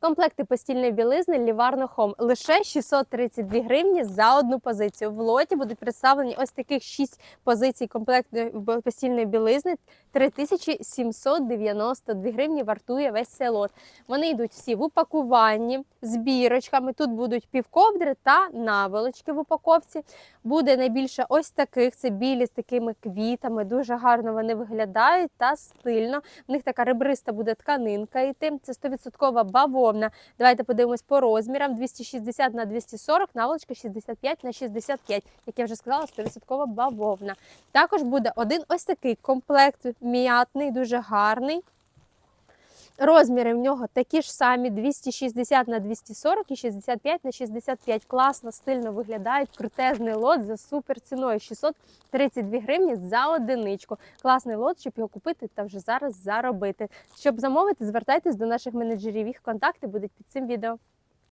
Комплекти постільної білизни Ліварно Хом лише 632 гривні за одну позицію. В лоті будуть представлені ось таких 6 позицій комплектної постільної білизни. 3792 гривні вартує весь цей лот. Вони йдуть всі в упакуванні з бірочками. Тут будуть півковдри та наволочки в упаковці. Буде найбільше ось таких. Це білі з такими квітами. Дуже гарно вони виглядають та стильно. В них така ребриста буде тканинка йти. Це 100% бавовна. Давайте подивимось по розмірам: 260 на 240, наволочка 65 на 65. Як я вже сказала, 100% бавовна. Також буде один ось такий комплект м'ятний, дуже гарний. Розміри в нього такі ж самі: 260 на 240 і 65 на 65. Класно, стильно виглядають. Крутезний лот за супер ціною 632 гривні за одиничку. Класний лот, щоб його купити та вже зараз заробити. Щоб замовити, звертайтесь до наших менеджерів. Їх контакти будуть під цим відео.